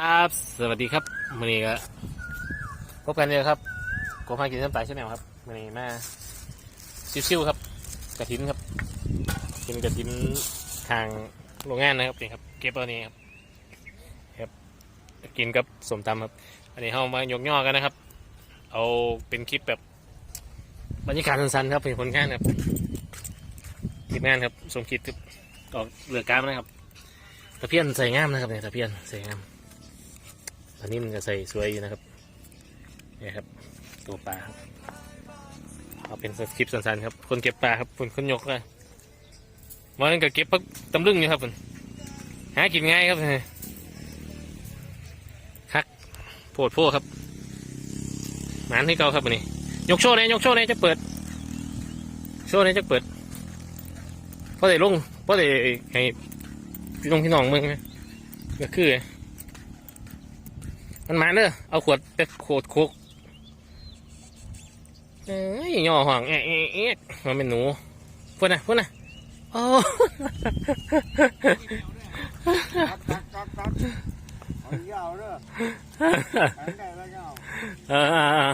ครับสวัสดีครับวันนี้ก็พบกันเลยครับกบพากินน้ำตาลชาแนลครับวันนี้มาชิวๆครับกระถินครับกินกระถินทางโรงงานนะครับนี่ครับ เก็บเอานี้ครับครับกินกับสมตำครับ อันนี้เรามายกย่อกันนะครับ เอาเป็นคลิปแบบบรรยากาศสั้นๆครับเป็นผลงานครับคลิปงานครับสมคิดออกเรือกามนะครับตะเพียนใส่งามนะครับเนี่ยตะเพียนใส่งาม อันนี้มันจะใส่สวยอยู่นะครับนี่ครับตัวปลาครับเอาเป็นคลิปสั้นๆครับ คนเก็บปลาครับคนคนยกเลยมันก็เก็บพักตำลึงอยู่ครับผมหากินง่ายครับคักโพดโพดครับหมานที่เก่าครับวันนี้ ยกโชว์เลยยกโชว์เลยจะเปิด โชว์เลยจะเปิดเพราะได้ลงเพราะได้ให้พี่น้องพี่น้องมึงก็คือ มันมาเด้อเอาขวดไปขวดโคกเอ้ยย่อห่างแอะแอะแอะมันเป็นหนูพูดนะพูดนะโอ้ตัดตัดตัดตัดเอายาวเด้อแข็งได้แล้วยาวเออ